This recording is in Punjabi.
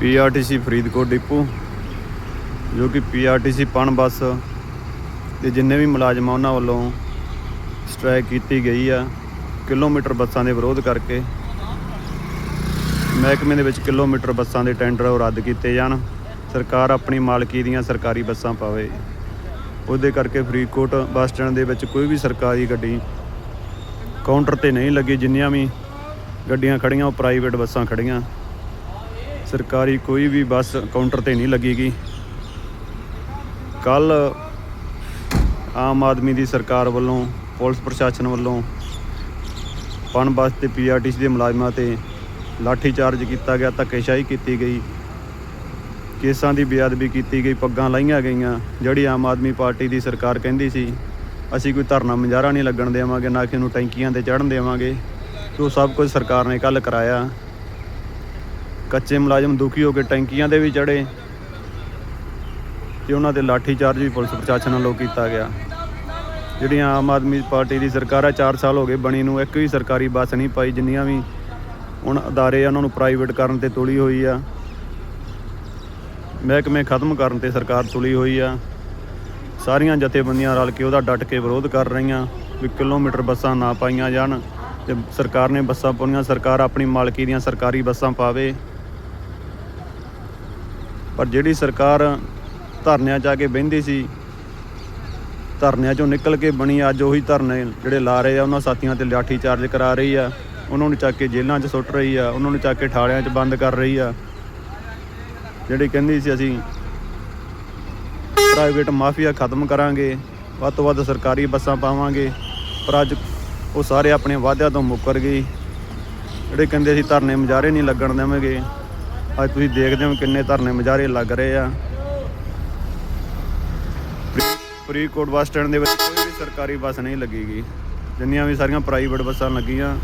ਪੀਆਰਟੀਸੀ ਫਰੀਦਕੋਟ ਡਿਪੂ, ਜੋ ਕਿ ਪੀਆਰਟੀਸੀ ਪਣ ਬੱਸ ਦੇ ਜਿੰਨੇ ਵੀ ਮੁਲਾਜ਼ਮ ਆ, ਉਹਨਾਂ ਵੱਲੋਂ ਸਟ੍ਰਾਈਕ ਕੀਤੀ ਗਈ ਆ ਕਿਲੋਮੀਟਰ ਬੱਸਾਂ ਦੇ ਵਿਰੋਧ ਕਰਕੇ। ਮਹਿਕਮੇ ਦੇ ਵਿੱਚ ਕਿਲੋਮੀਟਰ ਬੱਸਾਂ ਦੇ ਟੈਂਡਰ ਉਹ ਰੱਦ ਕੀਤੇ ਜਾਣ। ਸਰਕਾਰ ਆਪਣੀ ਮਾਲਕੀ ਦੀਆਂ ਸਰਕਾਰੀ ਬੱਸਾਂ ਪਾਵੇ। ਉਹਦੇ ਕਰਕੇ ਫਰੀਦਕੋਟ ਬੱਸ ਸਟੈਂਡ ਦੇ ਵਿੱਚ ਕੋਈ ਵੀ ਸਰਕਾਰੀ ਗੱਡੀ ਕਾਊਂਟਰ ਤੇ ਨਹੀਂ ਲੱਗੀ, ਜਿੰਨੀਆਂ ਵੀ ਗੱਡੀਆਂ ਖੜੀਆਂ, ਉਹ ਪ੍ਰਾਈਵੇਟ ਬੱਸਾਂ ਖੜੀਆਂ। ਸਰਕਾਰੀ ਕੋਈ ਵੀ ਬੱਸ ਕਾਊਂਟਰ ਤੇ ਨਹੀਂ ਲੱਗੀਗੀ। ਕੱਲ ਆਮ ਆਦਮੀ ਦੀ ਸਰਕਾਰ ਵੱਲੋਂ, ਪੁਲਿਸ ਪ੍ਰਸ਼ਾਸਨ ਵੱਲੋਂ ਪਣ ਬੱਸ ਤੇ ਪੀਆਰਟੀਸੀ ਦੇ ਮੁਲਾਜ਼ਮਾਂ ਤੇ ਲਾਠੀ ਚਾਰਜ ਕੀਤਾ ਗਿਆ, ਧੱਕੇਸ਼ਾਹੀ ਕੀਤੀ ਗਈ। ਕੇਸਾਂ ਦੀ ਬੇਅਦਬੀ ਕੀਤੀ ਗਈ, ਪੱਗਾਂ ਲਾਈਆਂ ਗਈਆਂ। ਜਿਹੜੀ ਆਮ ਆਦਮੀ ਪਾਰਟੀ ਦੀ ਸਰਕਾਰ ਕਹਿੰਦੀ ਸੀ, ਅਸੀਂ ਕੋਈ ਧਰਨਾ ਮੁਜ਼ਾਹਰਾ ਨਹੀਂ ਲੱਗਣ ਦੇਵਾਂਗੇ, ਨਾ ਕਿ ਉਹਨੂੰ ਟੈਂਕੀਆਂ ਤੇ ਚੜ੍ਹਨ ਦੇਵਾਂਗੇ। ਉਹ ਸਭ ਕੁਝ ਸਰਕਾਰ ਨੇ ਕੱਲ ਕਰਾਇਆ। ਕੱਚੇ ਮੁਲਾਜ਼ਮ ਦੁਖੀ ਹੋ ਕੇ ਟੈਂਕੀਆਂ ਦੇ ਵੀ ਚੜੇ ਤੇ ਉਹਨਾਂ ਤੇ ਲਾਠੀ ਚਾਰਜ ਵੀ ਪੁਲਿਸ ਪ੍ਰਸ਼ਾਸਨ ਵੱਲੋਂ ਕੀਤਾ ਗਿਆ। ਜਿਹੜੀਆਂ ਆਮ ਆਦਮੀ ਪਾਰਟੀ ਦੀ ਸਰਕਾਰ ਆ 4 ਸਾਲ ਹੋ ਗਏ ਬਣੀ ਨੂੰ, ਇੱਕ ਵੀ ਸਰਕਾਰੀ ਬੱਸ ਨਹੀਂ ਪਾਈ, ਜਿੰਨੀਆਂ ਵੀ ਹੁਣ ਅਦਾਰੇ ਆ, ਉਹਨਾਂ ਨੂੰ ਪ੍ਰਾਈਵੇਟ ਕਰਨ ਤੇ ਤੁਲੀ ਹੋਈ ਆ। ਮਹਿਕਮੇ ਖਤਮ ਕਰਨ ਤੇ ਸਰਕਾਰ ਤੁਲੀ ਹੋਈ ਆ। ਸਾਰੀਆਂ ਜਥੇਬੰਦੀਆਂ ਰਲ ਕੇ ਉਹਦਾ ਡਟ ਕੇ ਵਿਰੋਧ ਕਰ ਰਹੀਆਂ ਵੀ ਕਿਲੋਮੀਟਰ ਬੱਸਾਂ ਨਾ ਪਾਈਆਂ ਜਾਣ ਤੇ ਸਰਕਾਰ ਨੇ ਬੱਸਾਂ ਪਾਉਣੀਆਂ, ਸਰਕਾਰ ਆਪਣੀ ਮਾਲਕੀ ਦੀਆਂ ਸਰਕਾਰੀ ਬੱਸਾਂ ਪਾਵੇ। ਪਰ ਜਿਹੜੀ ਸਰਕਾਰ ਧਰਨਿਆਂ 'ਚ ਆ ਕੇ ਬਹਿੰਦੀ ਸੀ, ਧਰਨਿਆਂ 'ਚੋਂ ਨਿਕਲ ਕੇ ਬਣੀ, ਅੱਜ ਉਹੀ ਧਰਨੇ ਜਿਹੜੇ ਲਾ ਰਹੇ ਆ, ਉਹਨਾਂ ਸਾਥੀਆਂ ਤੇ ਲਾਠੀ ਚਾਰਜ ਕਰਾ ਰਹੀ ਆ। ਉਹਨਾਂ ਨੂੰ ਚੱਕ ਕੇ ਜੇਲ੍ਹਾਂ 'ਚ ਸੁੱਟ ਰਹੀ ਆ, ਉਹਨਾਂ ਨੂੰ ਚੱਕ ਕੇ ਠਾਲਿਆਂ 'ਚ ਬੰਦ ਕਰ ਰਹੀ ਆ। ਜਿਹੜੀ ਕਹਿੰਦੀ ਸੀ ਅਸੀਂ ਪ੍ਰਾਈਵੇਟ ਮਾਫੀਆ ਖਤਮ ਕਰਾਂਗੇ, ਵੱਧ ਤੋਂ ਵੱਧ ਸਰਕਾਰੀ ਬੱਸਾਂ ਪਾਵਾਂਗੇ, ਪਰ ਅੱਜ ਉਹ ਸਾਰੇ ਆਪਣੇ ਵਾਅਦਿਆਂ ਤੋਂ ਮੁੱਕਰ ਗਏ ਜਿਹੜੇ ਕਹਿੰਦੇ ਅਸੀਂ ਧਰਨੇ ਮੁਜ਼ਾਹਰੇ ਨਹੀਂ ਲੱਗਣ ਦੇਵਾਂਗੇ ਅੱਜ ਤੁਸੀਂ ਦੇਖਦੇ ਹੋ ਕਿੰਨੇ ਧਰਨੇ ਮੁਜ਼ਾਹਰੇ ਲੱਗ ਰਹੇ ਆ। ਫਰੀਦਕੋਟ ਬੱਸ ਸਟੈਂਡ ਦੇ ਵਿੱਚ ਕੋਈ ਵੀ ਸਰਕਾਰੀ ਬੱਸ ਨਹੀਂ ਲੱਗੀਗੀ। ਜਿੰਨੀਆਂ ਵੀ ਸਾਰੀਆਂ ਪ੍ਰਾਈਵੇਟ ਬੱਸਾਂ ਲੱਗੀਆਂ